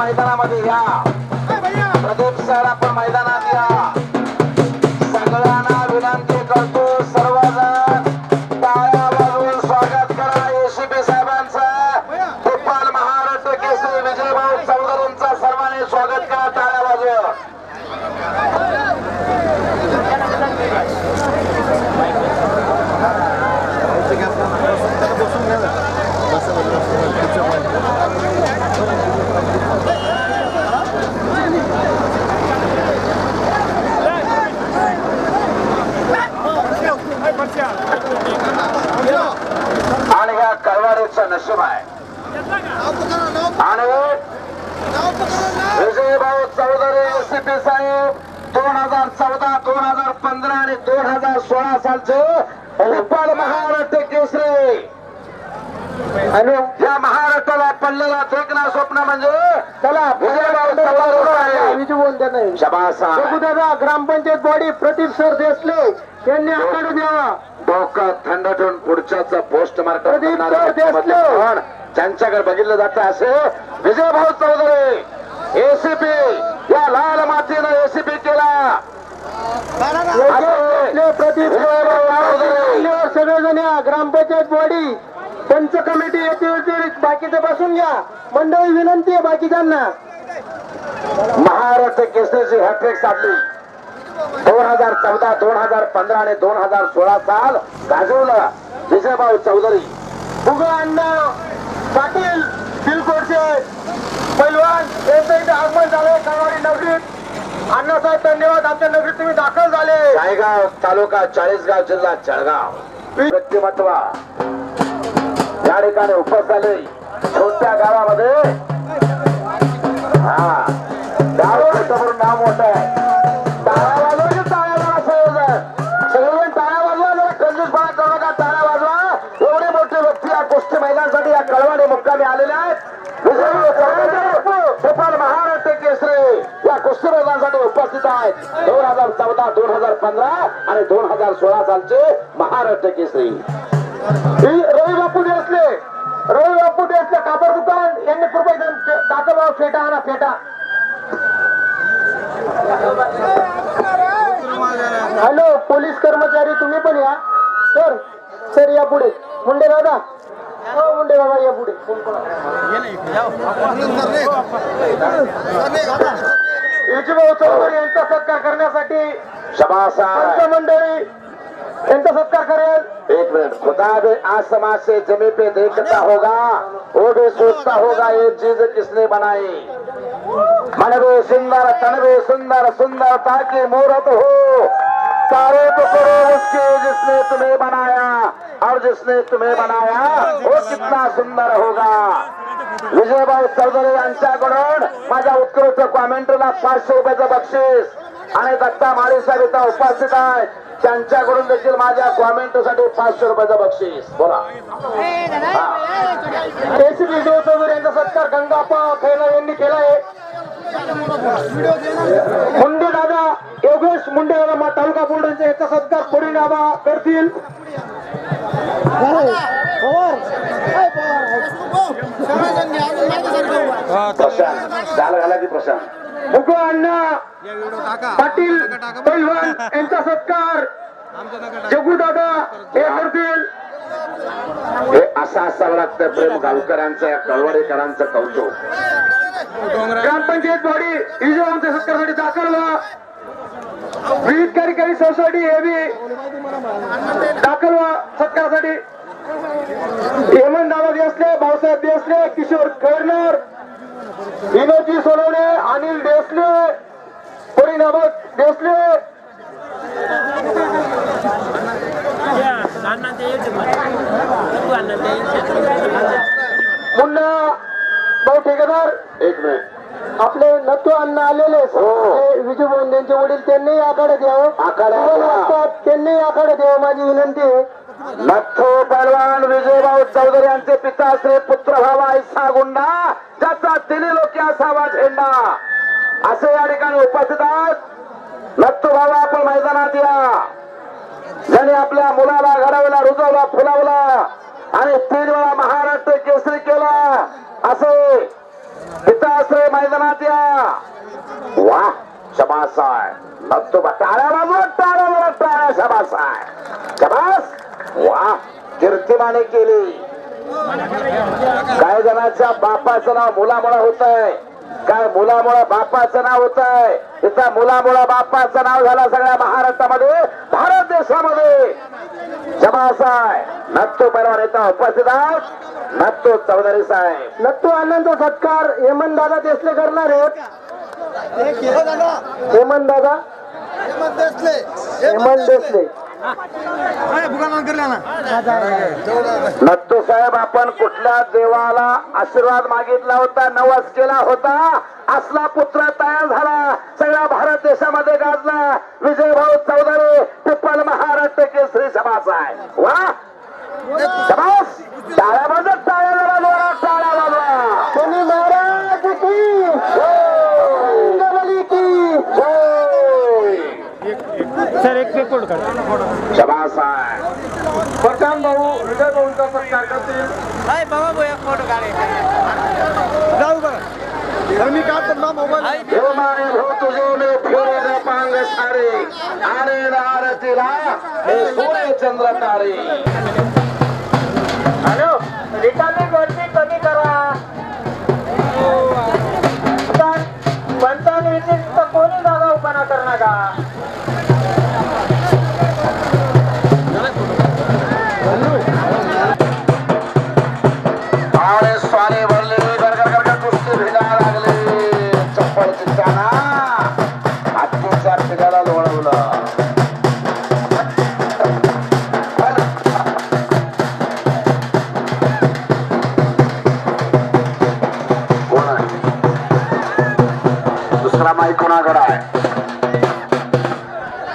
आपण मैदानामध्ये या प्रदीप चौधरी एसीपी साहेब दोन हजार चौदा दोन हजार पंधरा आणि दोन हजार सोळा सालचे महाराष्ट्र केसरी. आणि या महाराष्ट्राला पडलेला देखना स्वप्न म्हणजे शबासा दादा ग्रामपंचायत बॉडी प्रदीप सर देसले यांनी आकडे द्यावा. डोकं थंड ठेवून पुढच्याच पोस्ट मार्टम प्रदीप सर. पण ज्यांच्याकडे बघितलं जातं असे विजयभाऊ चौधरी. एसीपी या लाल मातीनं एसीपी केला. प्रदीप सगळेजण या ग्रामपंचायत बॉडी. पंच कमिटी व्यतिरिक्त बाकीचं बसून घ्या. मंडळी विनंती आहे बाकीच्यांना. महाराष्ट्र केसरीची हॅट्रिक साधली. दोन हजार चौदा दोन हजार पंधरा आणि दोन हजार सोळा साल गाजवलं. विजयभाऊ चौधरी. उगा अण्णा पाटील बिलकोडचे पैलवान यांचं इथे आगमन झालंय कळवाडी नगरीत अण्णासाहेब धन्यवाद. आमच्या नगरीत तुम्ही दाखल झाले. रायगाव तालुका चाळीसगाव जिल्हा जळगाव. व्यक्तिमत्व. या ठिकाणी उपस्थित झाले छोट्या गावामध्ये. हा. गाव नाव मोठं आहे. मैदानासाठी उपस्थित आहेत दोन हजार चौदा दोन हजार पंधरा आणि दोन हजार सोळा सालचे महाराष्ट्र केसरी ही रवी बापू देसले रवी बापू देसले कापड दुकान यांनी कृपया दाखल व्हावं फेटा आणा फेटा हॅलो पोलीस कर्मचारी तुम्ही पण या सर सर या पुढे मुंडे दादा हो मुंडे दादा या पुढे यजभाऊ चौधरी यांचा सत्कार करण्यासाठी शबासा मंडळी यांचा सत्कार करेल. एक मिनट. खुदा भी आसमां से जमी पे देखता होगा वो भी सोचता होगा ये चीज़ किसने बनाई। मन भी सुंदर तन भी सुंदर सुंदरता की मूर्त हो। तारीफ़ करो उसकी जिसने तुम्हें बनाया और जिसने तुम्हें बनाया वो कितना सुंदर होगा। विजयभाऊ चौधरी यांच्याकडून माझ्या उत्कृष्ट कॉमेंटरला पाचशे रुपयाचं बक्षीस. आणि दत्ता माळी साहेब इथं उपस्थित आहेत. त्यांच्याकडून देखील माझ्या कॉमेंटसाठी पाचशे रुपयाचं बक्षीस. बोला. एसीपी विजय चौधरी यांचा सत्कार गंगाप्पा खैला यांनी केलाय. मुंडे दादा योगेश मुंडे दादा तालुका बोर्ड यांचा याचा सत्कार कोणी दादा करतील. प्रशांत. झालं घाला की प्रशांत. मुकू अण्णा. पाटील पैलवान यांचा सत्कार. जगू दादा हे करतील हे असं असावं लागतं प्रेम गावकरांचं कळवडेकरांचं कौतुक. ग्रामपंचायत बॉडी विजयवांच्या सत्कारासाठी दाखल व्हा विविध कार्यकारी सोसायटी हे बी. दाखल व्हा सत्कारासाठी. हेमंत दादा देसले भाऊसाहेब देसले किशोर कर्नर विनोदजी सोनवणे अनिल देसले परिणामक देसले. मुन्ना भाऊ ठेकेदार. एक मिनिट. आपले नत्तू अण्ण आलेले ते विजू भाऊन त्यांचे वडील त्यांनी आखाडे द्यावं. त्यांनी आखाडे द्यावं माझी विनंती आहे. लखो पहलवान विजयभाऊ चौधरी यांचे पिता श्री पुत्र भावा ऐसा गुंडा ज्याचा दिली लोक असावा झेंडा असे या ठिकाणी उपस्थित आहेत. लखो भावा आपण मैदानात या. ज्याने आपल्या मुलाला घडवला रुजवला फुलावला आणि तीन वेळा महाराष्ट्र केसरी केला असे पिताश्रय मैदानात या. वा शबास आहे टाळ्या बाजूला टाळ्या बाजूला टाळ्या शबास शबास वा कीर्तिमाने केली. काय जणांच्या बापाचं नाव मुलामुळं होत आहे काय मुलामुळं बापाचं नाव होत आहे तिथं मुलामुळं बापाचं नाव झालं सगळ्या महाराष्ट्रामध्ये भारत देशामध्ये. जमास आहे नत्तो परवान इथं उपस्थित आहोत. नत्तो चौधरी साहेब. नत्तू अण्णांचा सत्कार हेमंत दादा देसले करणार आहेत. हेमंत दादा. हेमंत देसले. नत्तो साहेब आपण कुठल्या देवाला आशीर्वाद मागितला होता नवस केला होता असला पुत्र तयार झाला सगळ्या भारत देशामध्ये गाजला विजयभाऊ चौधरी टिप्पल महाराष्ट्र केसरी समास आहे वा समास टाळ्या बाजू टाळ्या बाजूला शनी महाराज की रंगबली की समास आहे प्रशांत भाऊ विजय भाऊंचा सत्कार करतील. मी काय करणार मोबाईल तुझे फिरे पांग सारे. आरे आरतीला हे चंद्र तारे. हॅलो रिकामी गर्दी कमी करा. पंचावन्न कोणी जागा उभा करणार का कोणाकडे आहे?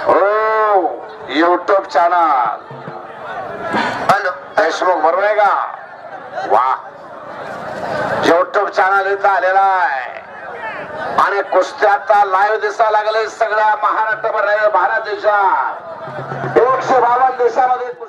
हो युट्यूब चॅनल हॅलो. देशमुख बरोबर आहे का? वा. युट्यूब चॅनल इथं आलेला आहे. आणि कुस्त्या आता लाईव्ह दिसायला लागले सगळ्या महाराष्ट्र भारत देशात. एकशे बावन्न देशामध्ये